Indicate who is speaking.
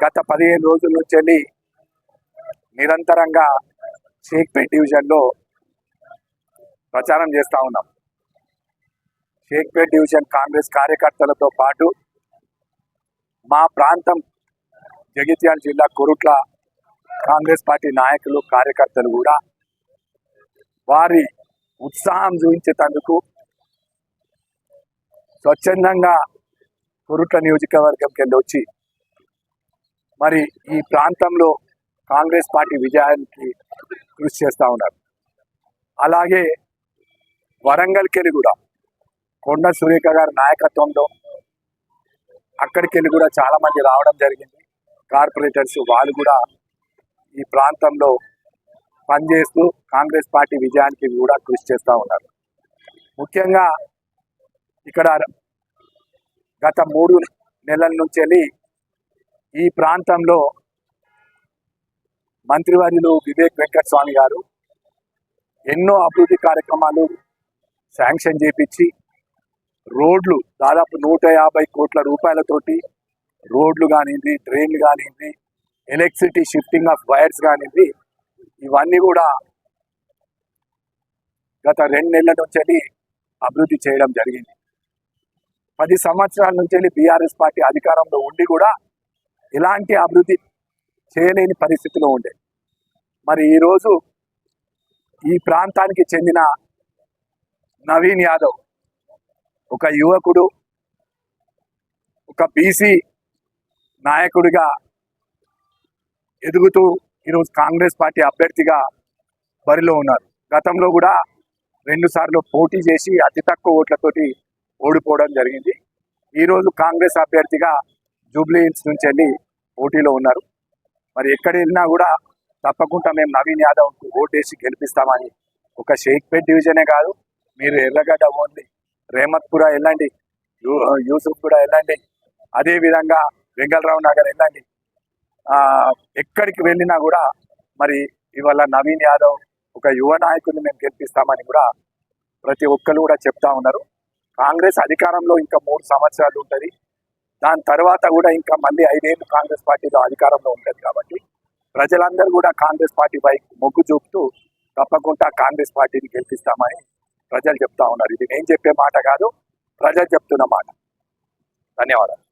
Speaker 1: గత పదిహేను రోజుల నుంచి వెళ్ళి నిరంతరంగా షేక్పేట్ డివిజన్లో ప్రచారం చేస్తూ ఉన్నాం. షేక్పేట్ డివిజన్ కాంగ్రెస్ కార్యకర్తలతో పాటు మా ప్రాంతం జగిత్యాల జిల్లా కొరుట్ల కాంగ్రెస్ పార్టీ నాయకులు కార్యకర్తలు కూడా వారి ఉత్సాహం చూపించేటందుకు స్వచ్ఛందంగా కొరుట్ల నియోజకవర్గంకి వెళ్ళి వచ్చి మరి ఈ ప్రాంతంలో కాంగ్రెస్ పార్టీ విజయానికి కృషి చేస్తూ ఉన్నారు. అలాగే వరంగల్కెళ్ళి కూడా కొండ సురేఖ గారి నాయకత్వంలో అక్కడికెళ్ళి కూడా చాలామంది రావడం జరిగింది. కార్పొరేటర్స్ వాళ్ళు కూడా ఈ ప్రాంతంలో పనిచేస్తూ కాంగ్రెస్ పార్టీ విజయానికి కూడా కృషి చేస్తూ ఉన్నారు. ముఖ్యంగా ఇక్కడ గత మూడు నెలల నుంచి వెళ్ళి ఈ ప్రాంతంలో మంత్రివర్యులు వివేక్ వెంకట స్వామి గారు ఎన్నో అభివృద్ధి కార్యక్రమాలు శాంక్షన్ చేపించి రోడ్లు దాదాపు నూట యాభై కోట్ల రూపాయలతోటి రోడ్లు కానివ్వండి ట్రైన్లు కానివ్వండి ఎలక్ట్రిసిటీ షిఫ్టింగ్ ఆఫ్ వైర్స్ కానివ్వండి ఇవన్నీ కూడా గత రెండు నెలల నుంచి అభివృద్ధి చేయడం జరిగింది. పది సంవత్సరాల నుంచి బీఆర్ఎస్ పార్టీ అధికారంలో ఉండి కూడా ఎలాంటి అభివృద్ధి చేయలేని పరిస్థితిలో ఉండే. మరి ఈరోజు ఈ ప్రాంతానికి చెందిన నవీన్ యాదవ్ ఒక యువకుడు ఒక బీసీ నాయకుడిగా ఎదుగుతూ ఈరోజు కాంగ్రెస్ పార్టీ అభ్యర్థిగా బరిలో ఉన్నారు. గతంలో కూడా రెండుసార్లు పోటీ చేసి అతి తక్కువ ఓట్లతోటి ఓడిపోవడం జరిగింది. ఈరోజు కాంగ్రెస్ అభ్యర్థిగా జూబ్లీ హిల్స్ నుంచి వెళ్ళి పోటీలో ఉన్నారు. మరి ఎక్కడ వెళ్ళినా కూడా తప్పకుండా మేము నవీన్ యాదవ్కు ఓటేసి గెలిపిస్తామని ఒక షేక్పేట్ డివిజనే కాదు మీరు ఎర్రగడ్డ ఓన్లీ రేమత్పుర వెళ్ళండి యూ- యూసుఫ్ కూడా వెళ్ళండి అదే విధంగా వెంగళరావు నగర్ వెళ్ళండి. ఎక్కడికి వెళ్ళినా కూడా మరి ఇవాళ నవీన్ యాదవ్ ఒక యువ నాయకుడిని మేము గెలిపిస్తామని కూడా ప్రతి ఒక్కరు కూడా చెప్తా ఉన్నారు. కాంగ్రెస్ అధికారంలో ఇంకా మూడు సంవత్సరాలు ఉంటుంది. దాని తర్వాత కూడా ఇంకా మళ్ళీ ఐదేళ్ళు కాంగ్రెస్ పార్టీలో అధికారంలో ఉంటుంది కాబట్టి ప్రజలందరూ కూడా కాంగ్రెస్ పార్టీ వైపు మొగ్గు చూపుతూ తప్పకుండా కాంగ్రెస్ పార్టీని గెలిపిస్తామని ప్రజలు చెప్తా ఉన్నారు. ఇది నేను చెప్పే మాట కాదు ప్రజలు చెప్తున్న మాట. ధన్యవాదాలు.